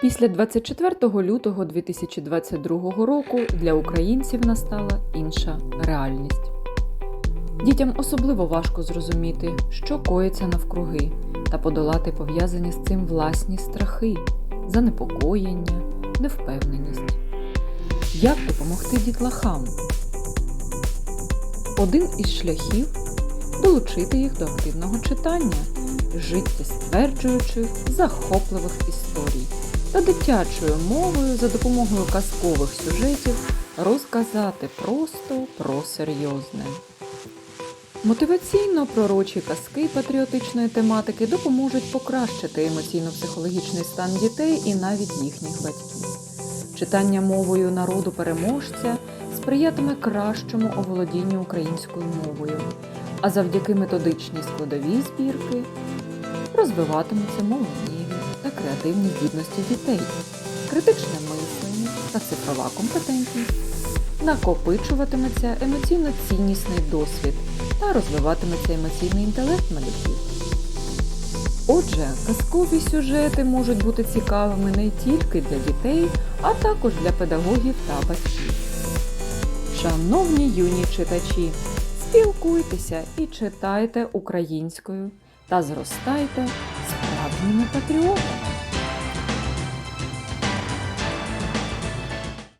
Після 24 лютого 2022 року для українців настала інша реальність. Дітям особливо важко зрозуміти, що коїться навкруги, та подолати пов'язані з цим власні страхи, занепокоєння, невпевненість. Як допомогти дітлахам? Один із шляхів долучити їх до активного читання, життєстверджуючих, захопливих історій та дитячою мовою за допомогою казкових сюжетів розказати просто про серйозне. Мотиваційно-пророчі казки патріотичної тематики допоможуть покращити емоційно-психологічний стан дітей і навіть їхніх батьків. Читання мовою народу переможця сприятиме кращому оволодінню українською мовою, а завдяки методичній складовій збірки розвиватимуться та креативні здібності дітей, критичне мислення та цифрова компетентність, накопичуватиметься емоційно-ціннісний досвід та розвиватиметься емоційний інтелект малюків. Отже, казкові сюжети можуть бути цікавими не тільки для дітей, а також для педагогів та батьків. Шановні юні читачі, спілкуйтеся і читайте українською та зростайте він не патріот.